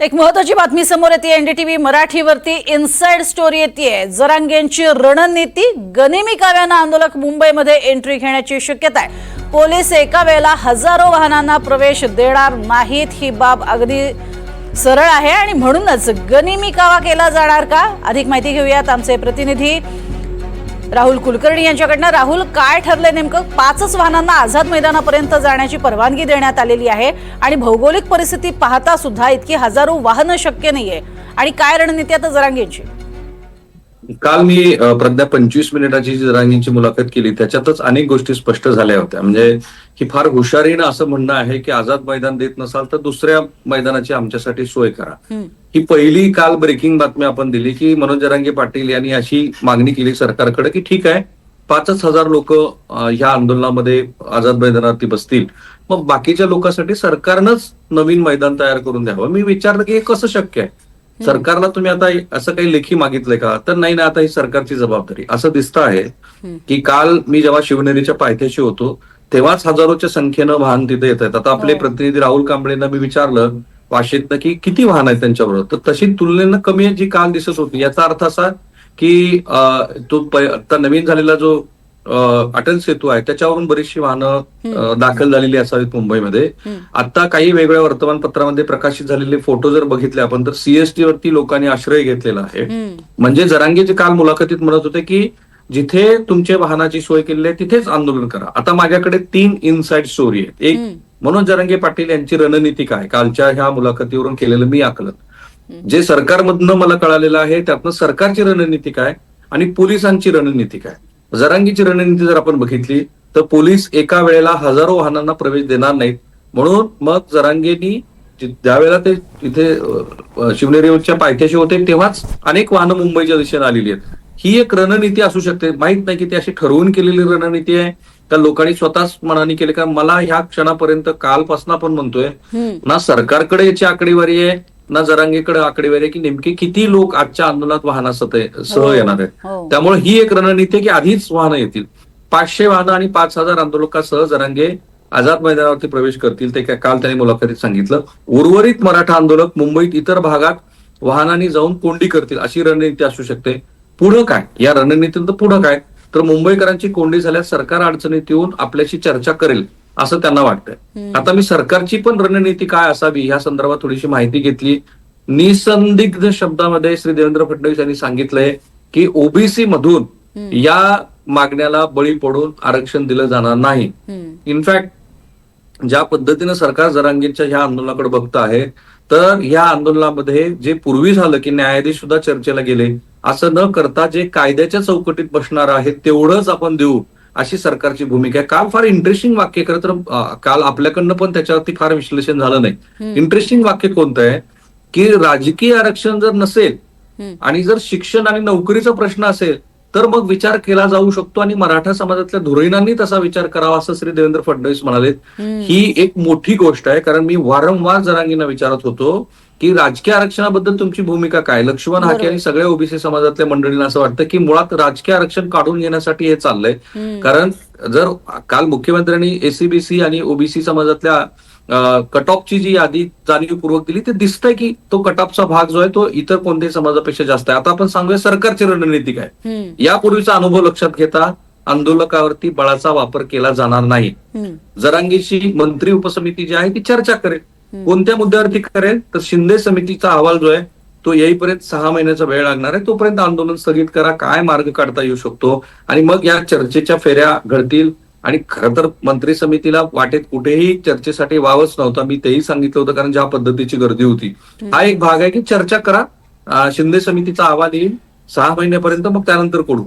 एक महत्वाची बातमी समोर येते. एनडीटीव्ही मराठीवरती इनसाइड स्टोरी येते जरांगेंची रणनीती गनिमी काव्यानं आंदोलक मुंबईमध्ये एंट्री घेण्याची शक्यता आहे. पोलीस एका वेळेला हजारो वाहनांना प्रवेश देणार नाहीत ही बाब अगदी सरळ आहे. आणि म्हणूनच गनिमी कावा केला जाणार का? अधिक माहिती घेऊयात आमचे प्रतिनिधी राहुल कुलकर्णी यांच्याकडनं. राहुल काय ठरलंय नेमकं? पाचच वाहनांना आझाद मैदानापर्यंत जाण्याची परवानगी देण्यात आलेली आहे आणि भौगोलिक परिस्थिती पाहता सुद्धा इतकी हजारो वाहनं शक्य नाहीये. आणि काय रणनीती आता जरांगेंची? काल मी प्रज्ञा पंचवीस मिनिटाची जी जरांगींची मुलाखत केली त्याच्यातच अनेक गोष्टी स्पष्ट झाल्या होत्या. म्हणजे ही फार हुशारीनं असं म्हणणं आहे की आझाद मैदान देत नसाल तर दुसऱ्या मैदानाची आमच्यासाठी सोय करा. ही. पहिली काल ब्रेकिंग बातमी आपण दिली की मनोज जरांगे पाटील यांनी अशी मागणी केली सरकारकडे की ठीक आहे पाचच हजार लोक ह्या आंदोलनामध्ये आझाद मैदानावरती बसतील. मग बाकीच्या लोकांसाठी सरकारनंच नवीन मैदान तयार करून द्यावं. मी विचारलं की हे कसं शक्य आहे? सरकारला तुम्ही आता असं काही लेखी मागितलंय का? तर नाही ना आता ही सरकारची जबाबदारी. असं दिसतं आहे की काल मी जेव्हा शिवनेरीच्या पायथ्याशी होतो तेव्हाच हजारोच्या संख्येनं वाहन तिथे येत आहेत. आता आपले हो. प्रतिनिधी राहुल कांबळेंना मी विचारलं वाशीतनं की किती वाहन आहेत त्यांच्याबरोबर? तर तशी तुलनेनं कमी आहे जी काल दिसत होती. याचा अर्थ असा की तो आता नवीन झालेला जो अटल सेतू आहे. त्याच्यावरून बरीचशी वाहनं दाखल झालेली असावीत मुंबईमध्ये. आता काही वेगळ्या वर्तमानपत्रामध्ये प्रकाशित झालेले फोटो जर बघितले आपण तर सीएसटी वरती लोकांनी आश्रय घेतलेला आहे. म्हणजे जरांगे जे काल मुलाखतीत म्हणत होते की जिथे तुमच्या वाहनाची सोय केलेली आहे तिथेच आंदोलन करा. आता माझ्याकडे तीन इनसाइड स्टोरी आहेत. एक. मनोज जरांगे पाटील यांची रणनीती काय? कालच्या ह्या मुलाखतीवरून केलेलं मी आकलन. जे सरकारमधनं मला कळालेलं आहे त्यातनं सरकारची रणनीती काय? आणि पोलिसांची रणनीती काय? जरांगीची रणनीती जर आपण बघितली तर पोलीस एका वेळेला हजारो वाहनांना प्रवेश देणार नाहीत. म्हणून मग जरांगेनी ज्यावेळेला ते तिथे शिवनेरीच्या पायथ्याशी होते तेव्हाच अनेक वाहनं मुंबईच्या दिशेने आलेली आहेत. ही एक रणनीती असू शकते. माहीत नाही की ती अशी ठरवून केलेली रणनीती आहे. का लोकांनी स्वतःच मनाने केले. का मला ह्या क्षणापर्यंत कालपासून आपण म्हणतोय. ना सरकारकडे याची आकडेवारी आहे ना जरांगेकडे आकडेवारी आहे की नेमके किती लोक आजच्या आंदोलनात सह हो. येणार आहेत. हो. त्यामुळे ही एक रणनीती आहे की आधीच वाहनं येतील. पाचशे वाहनं आणि पाच हजार आंदोलकासह जरांगे आझाद मैदानावरती प्रवेश करतील. ते काय काल त्यांनी मुलाखतीत सांगितलं. उर्वरित मराठा आंदोलक मुंबईत इतर भागात वाहनांनी जाऊन कोंडी करतील अशी रणनीती असू शकते. पुढं काय? या रणनीतीत पुढं काय? तर मुंबईकरांची कोंडी झाल्यास सरकार अडचणीत येऊन आपल्याशी चर्चा करेल. असं त्यांना वाटतंय. आता मी सरकारची पण रणनीती काय असावी ह्या संदर्भात थोडीशी माहिती घेतली. निसंदिग्ध शब्दामध्ये श्री देवेंद्र फडणवीस यांनी सांगितलंय की ओबीसी मधून या मागण्याला बळी पडून आरक्षण दिलं जाणार नाही. इनफॅक्ट ज्या पद्धतीनं सरकार जरांगींच्या ह्या आंदोलनाकडे बघत आहे तर या आंदोलनामध्ये जे पूर्वी झालं की न्यायाधीश सुद्धा चर्चेला गेले असं न करता जे कायद्याच्या चौकटीत बसणार आहे तेवढंच आपण देऊ. अशी सरकारची भूमिका आहे. काल फार इंटरेस्टिंग वाक्य खरं तर काल आपल्याकडनं पण त्याच्यावरती फार विश्लेषण झालं नाही. इंटरेस्टिंग वाक्य कोणतं आहे? की राजकीय आरक्षण जर नसेल. आणि जर शिक्षण आणि नोकरीचा प्रश्न असेल तर मग विचार केला जाऊ शकतो आणि मराठा समाजातल्या धुरीणांनी तसा विचार करावा असं श्री देवेंद्र फडणवीस म्हणाले ही एक मोठी गोष्ट आहे. कारण मी वारंवार जरांगींना विचारत होतो की राजकीय आरक्षणाबद्दल तुमची भूमिका काय लक्ष्मण हाके. आणि सगळ्या ओबीसी समाजातल्या मंडळींना असं वाटतं की मुळात राजकीय आरक्षण काढून घेण्यासाठी हे चाललंय. कारण जर काल मुख्यमंत्र्यांनी एसीबीसी आणि ओबीसी समाजातल्या कट ऑफची जी यादी जाणीवपूर्वक दिली ते दिसतंय की तो कट ऑफचा भाग जो आहे तो इतर कोणत्याही समाजापेक्षा जास्त आहे आता आपण सांगूया सरकारची रणनीती काय. यापूर्वीचा अनुभव लक्षात घेता आंदोलकावरती बळाचा वापर केला जाणार नाही. जरांगीची मंत्री उपसमिती जी आहे ती चर्चा करेल कोणत्या मुद्द्यावरती करेल? तर शिंदे समितीचा अहवाल जो आहे तो येईपर्यंत सहा महिन्याचा वेळ लागणार आहे. तोपर्यंत आंदोलन स्थगित करा काय मार्ग काढता येऊ शकतो? आणि मग या चर्चेच्या फेऱ्या घडतील. आणि खरं तर मंत्री समितीला वाटेत कुठेही चर्चेसाठी वावच नव्हता. मी तेही सांगितलं होतं कारण ज्या पद्धतीची गर्दी होती. हा एक भाग आहे की चर्चा करा. शिंदे समितीचा अहवाल येईल. सहा महिन्यापर्यंत मग त्यानंतर करू.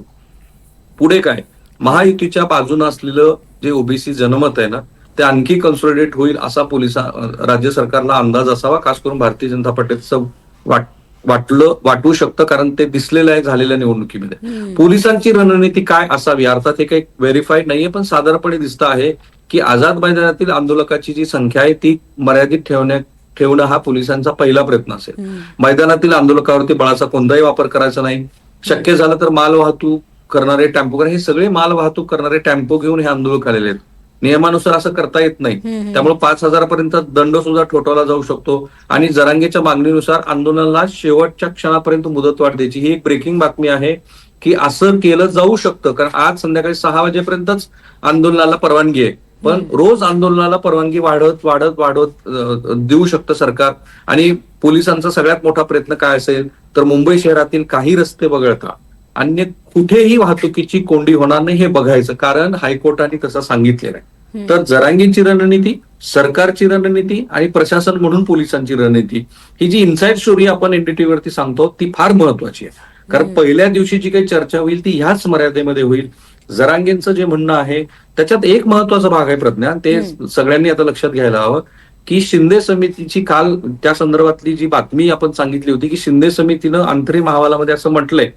पुढे काय? महायुतीच्या बाजूने असलेलं जे ओबीसी जनमत आहे ना ते आणखी कन्सोलिडेट होईल असा पोलिसा राज्य सरकारला अंदाज असावा खास करून भारतीय जनता पार्टीचं वाट वाटलं वाटू शकतं कारण ते दिसलेलं आहे झालेल्या निवडणुकीमध्ये. पोलिसांची रणनीती काय असावी? अर्थात हे काही व्हेरीफाईड नाहीये पण साधारणपणे दिसतं आहे की आझाद मैदानातील आंदोलकाची जी संख्या आहे ती मर्यादित ठेवण्या ठेवणं हा पोलिसांचा पहिला प्रयत्न असेल. मैदानातील आंदोलकावरती बळाचा कोणताही वापर करायचा नाही. शक्य झालं तर माल वाहतूक करणारे टेम्पो हे सगळे माल वाहतूक करणारे टेम्पो घेऊन हे आंदोलक आलेले आहेत. नियमानुसार असं करता येत नाही. त्यामुळे पाच हजारापर्यंत दंड सुद्धा ठोठावला जाऊ शकतो. आणि जरांगेच्या मागणीनुसार आंदोलनाला शेवटच्या क्षणापर्यंत मुदतवाढ द्यायची. ही एक ब्रेकिंग बातमी आहे की असं केलं जाऊ शकतं. कारण आज संध्याकाळी सहा वाजेपर्यंतच आंदोलनाला परवानगी आहे. पण रोज आंदोलनाला परवानगी वाढत वाढत वाढत देऊ शकतं सरकार. आणि पोलिसांचा सगळ्यात मोठा प्रयत्न काय असेल? तर मुंबई शहरातील काही रस्ते वगळता. अन्य कुठेही वाहतुकीची कोंडी होणार नाही हे बघायचं. कारण हायकोर्टाने तसं सांगितलेलं आहे. तर जरांगीची रणनीती सरकारची रणनीती आणि प्रशासन म्हणून पोलिसांची रणनीती ही जी इन्साइड स्टोरी आपण एनडीटी वरती सांगतो ती फार महत्वाची आहे. कारण पहिल्या दिवशी जी काही चर्चा होईल ती ह्याच मर्यादेमध्ये होईल. जरांगेंचं जे म्हणणं आहे त्याच्यात एक महत्त्वाचा भाग आहे प्रज्ञा ते सगळ्यांनी आता लक्षात घ्यायला हवं. की शिंदे समितीची काल त्या संदर्भातली जी बातमी आपण सांगितली होती की शिंदे समितीनं अंतरिम अहवालामध्ये असं म्हटलंय.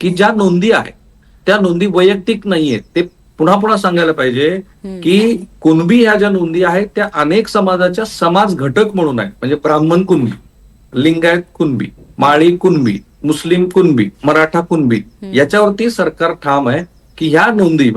की ज्या नोंदी आहेत त्या नोंदी वैयक्तिक नाहीयेत. ते पुन्हा पुन्हा सांगायला पाहिजे की कुणबी ह्या ज्या नोंदी आहेत त्या अनेक समाजाच्या समाज घटक म्हणून आहेत. म्हणजे ब्राह्मण कुणबी लिंगायत कुणबी माळी कुणबी मुस्लिम कुणबी मराठा कुणबी याच्यावरती सरकार ठाम आहे की ह्या नोंदी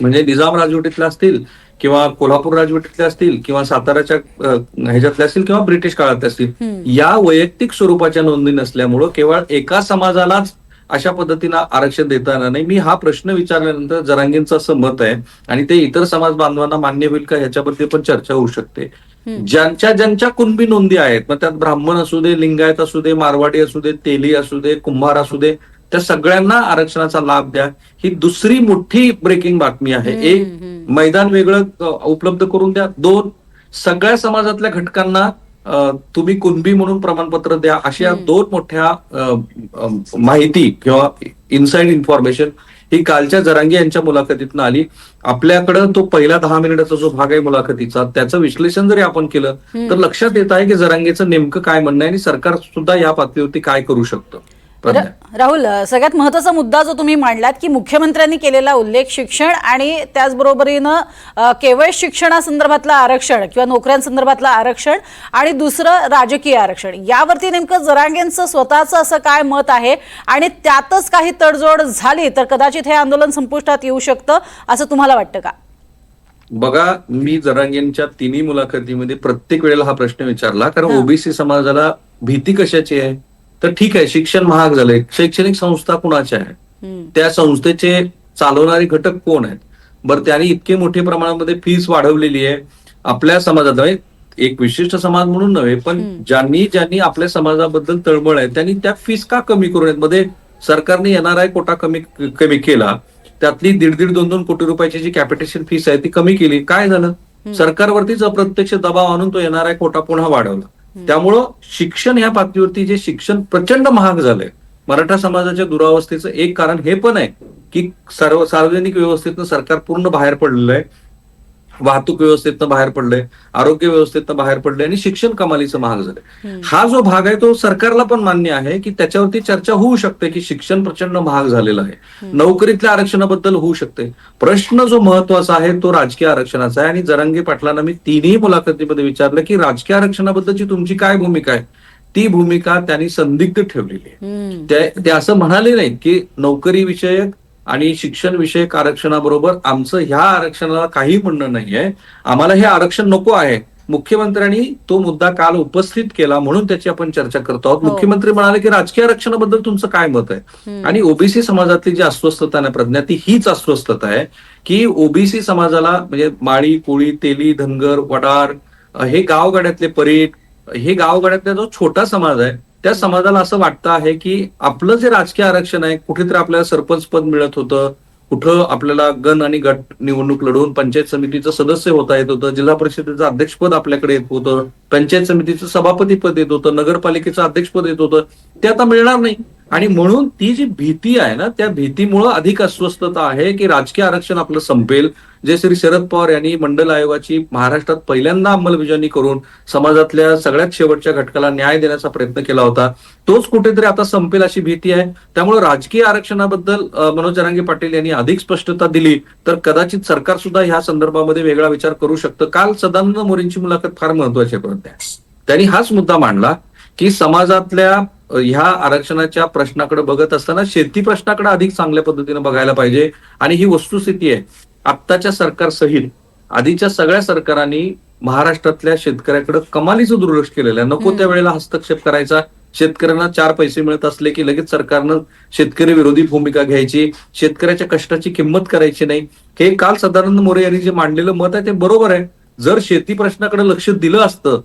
म्हणजे निजाम राजवटीतल्या असतील किंवा कोल्हापूर राजवटीतल्या असतील किंवा साताराच्या ह्याच्यातल्या असतील किंवा ब्रिटिश काळातल्या असतील या वैयक्तिक स्वरूपाच्या नोंदी नसल्यामुळं केवळ एका समाजालाच अशा पद्धतीनं आरक्षण देता येणार नाही. मी हा प्रश्न विचारल्यानंतर जरांगेंचं असं मत आहे आणि ते इतर समाज बांधवांना मान्य होईल का ह्याच्याबद्दल पण चर्चा होऊ शकते. ज्यांच्या ज्यांच्या कुणबी नोंदी आहेत मग त्यात ब्राह्मण असू दे लिंगायत असू दे मारवाडी असू दे तेली असू दे कुंभार असू दे त्या सगळ्यांना आरक्षणाचा लाभ द्या. ही दुसरी मोठी ब्रेकिंग बातमी आहे. एक मैदान वेगळं उपलब्ध करून द्या. दोन सगळ्या समाजातल्या घटकांना तुम्ही कुणबी म्हणून प्रमाणपत्र द्या. अशा दोन मोठ्या माहिती किंवा इनसाइड इन्फॉर्मेशन ही कालच्या जरांगे यांच्या मुलाखतीतनं आली. आपल्याकडं तो पहिला दहा मिनिटाचा जो भाग आहे मुलाखतीचा त्याचं विश्लेषण जरी आपण केलं तर लक्षात येत आहे की जरांगेचं नेमकं काय म्हणणं आहे आणि सरकार सुद्धा या पातळीवरती काय करू शकतं. राहुल सगळ्यात महत्त्वाचा मुद्दा जो तुम्ही मांडलात की मुख्यमंत्र्यांनी केलेला उल्लेख शिक्षण आणि त्याचबरोबरीनं केवळ शिक्षणासंदर्भातलं आरक्षण किंवा नोकऱ्यांसंदर्भातलं आरक्षण आणि दुसरं राजकीय आरक्षण. यावरती नेमकं जरांगेंचं स्वतःचं असं काय मत आहे? आणि त्यातच काही तडजोड झाली तर कदाचित हे आंदोलन संपुष्टात येऊ शकतं असं तुम्हाला वाटतं का? बघा मी जरांगेंच्या तिन्ही मुलाखतीमध्ये प्रत्येक वेळेला हा प्रश्न विचारला कारण ओबीसी समाजाला भीती कशाची आहे? तर ठीक आहे शिक्षण महाग झालंय. शैक्षणिक संस्था कुणाच्या आहे हम्म. त्या संस्थेचे चालवणारे घटक कोण आहेत? बरं त्यांनी इतके मोठ्या प्रमाणामध्ये फीस वाढवलेली आहे. आपल्या समाजात एक विशिष्ट समाज म्हणून नव्हे पण ज्यांनी ज्यांनी आपल्या समाजाबद्दल तळमळ आहे त्यांनी त्या फीस का कमी करू नयेत मध्ये सरकारने येणार आहे कोटा कमी कमी केला. त्यातली दीड दीड दोन दोन कोटी रुपयाची जी कॅपिटेशन फीस आहे ती कमी केली. काय झालं? सरकारवरतीच अप्रत्यक्ष दबाव आणून तो येणार आहे कोटा पुन्हा वाढवला. त्यामुळं शिक्षण ह्या पातळीवरती जे शिक्षण प्रचंड महाग झालंय. मराठा समाजाच्या दुरावस्थेचं एक कारण हे पण आहे की सर्व सार्वजनिक व्यवस्थेतनं सरकार पूर्ण बाहेर पडलेलं आहे. वाहतूक व्यवस्थेतनं बाहेर पडलंय आरोग्य व्यवस्थेतनं बाहेर पडलंय आणि शिक्षण कमालीचं महाग झालंय. हा जो भाग आहे तो सरकारला पण मान्य आहे की त्याच्यावरती चर्चा होऊ शकते की शिक्षण प्रचंड महाग झालेलं आहे. नोकरीतल्या आरक्षणाबद्दल होऊ शकते. प्रश्न जो महत्त्वाचा आहे तो राजकीय आरक्षणाचा आहे. आणि जरांगे पाटलांना मी तिन्ही मुलाखतीमध्ये विचारलं की राजकीय आरक्षणाबद्दलची तुमची काय भूमिका आहे? ती भूमिका त्यांनी संदिग्ध ठेवलेली आहे. ते असं म्हणाले नाहीत की नोकरी विषयक आणि शिक्षण विषयक आरक्षणाबरोबर आमचं ह्या आरक्षणाला काही म्हणणं नाहीये. आम्हाला हे आरक्षण नको आहे. मुख्यमंत्र्यांनी तो मुद्दा काल उपस्थित केला म्हणून त्याची आपण चर्चा करतो आहोत. हो. मुख्यमंत्री म्हणाले की राजकीय आरक्षणाबद्दल तुमचं काय मत आहे? आणि ओबीसी समाजातली जी अस्वस्थता आहे ना प्रज्ञा ती हीच अस्वस्थता आहे की ओबीसी समाजाला म्हणजे माळी कोळी तेली धनगर वडार हे गावगाड्यातले परीट हे गावगाड्यातला जो छोटा समाज आहे त्या समाजाला असं वाटतं आहे की आपलं जे राजकीय आरक्षण आहे कुठेतरी आपल्याला सरपंच पद मिळत होतं. कुठं आपल्याला गण आणि गट निवडणूक लढवून पंचायत समितीचं सदस्य होता येत होतं जिल्हा परिषदेचं अध्यक्षपद आपल्याकडे येत होतं पंचायत समितीचं सभापती पद येत होतं नगरपालिकेचं अध्यक्षपद येत होतं. ते आता मिळणार नाही. आणि म्हणून ती जी भीती आहे ना त्या भीतीमुळं अधिक अस्वस्थता आहे की राजकीय आरक्षण आपलं संपेल. जे श्री शरद पवार यांनी मंडल आयोगाची महाराष्ट्रात पहिल्यांदा अंमलबजावणी करून समाजातल्या सगळ्यात शेवटच्या घटकाला न्याय देण्याचा प्रयत्न केला होता तोच कुठेतरी आता संपेल अशी भीती आहे. त्यामुळे राजकीय आरक्षणाबद्दल मनोज जरांगे पाटील यांनी अधिक स्पष्टता दिली तर कदाचित सरकार सुद्धा ह्या संदर्भामध्ये वेगळा विचार करू शकतं. काल सदानंद मोरेंची मुलाखत फार महत्वाची आहे परत त्यांनी हाच मुद्दा मांडला की समाजातल्या ह्या आरक्षणाच्या प्रश्नाकडे बघत असताना शेती प्रश्नाकडे अधिक चांगल्या पद्धतीने बघायला पाहिजे. आणि ही वस्तुस्थिती आहे. आत्ताच्या सरकार सहित आधीच्या सगळ्या सरकारांनी महाराष्ट्रातल्या शेतकऱ्याकडे कमालीचं दुर्लक्ष केलेलं आहे. नको त्या वेळेला हस्तक्षेप करायचा. शेतकऱ्यांना चार पैसे मिळत असले की लगेच सरकारनं शेतकरी विरोधी भूमिका घ्यायची. शेतकऱ्याच्या कष्टाची किंमत करायची नाही. हे काल सदानंद मोरे यांनी जे मांडलेलं मत आहे ते बरोबर आहे. जर शेती प्रश्नाकडे लक्ष दिलं असतं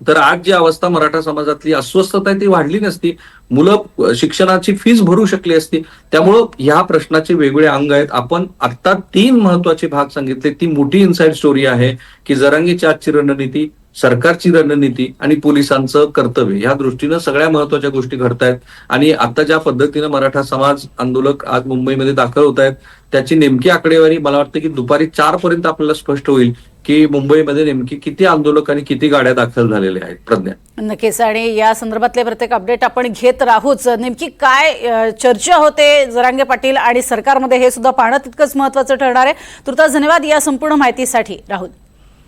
तर आज जी अवस्था मराठा समाजातली अस्वस्थता आहे ती वाढली नसती. मुलं शिक्षणाची फीस भरू शकली असती. त्यामुळं ह्या प्रश्नाचे वेगवेगळे अंग आहेत. आपण आता तीन महत्त्वाचे भाग सांगितले. ती मोठी इन्साइड स्टोरी आहे की जरांगीची आजची रणनीती सरकारची रणनीती आणि पोलिसांचं कर्तव्य ह्या दृष्टीनं सगळ्या महत्त्वाच्या गोष्टी घडतायत. आणि आता ज्या पद्धतीनं मराठा समाज आंदोलक आज मुंबईमध्ये दाखल होत आहेत त्याची नेमकी आकडेवारी मला वाटतं की दुपारी चार पर्यंत आपल्याला स्पष्ट होईल की मुंबईमध्ये नेमकी किती आंदोलक आणि किती गाड्या दाखल झालेल्या आहेत प्रज्ञा. नक्कीच. आणि या संदर्भातले प्रत्येक अपडेट आपण घेत राहूच. नेमकी काय चर्चा होते जरांगे पाटील आणि सरकारमध्ये हे सुद्धा पाहणं तितकंच महत्वाचं ठरणार आहे. तुर्तास धन्यवाद या संपूर्ण माहितीसाठी. राहुल.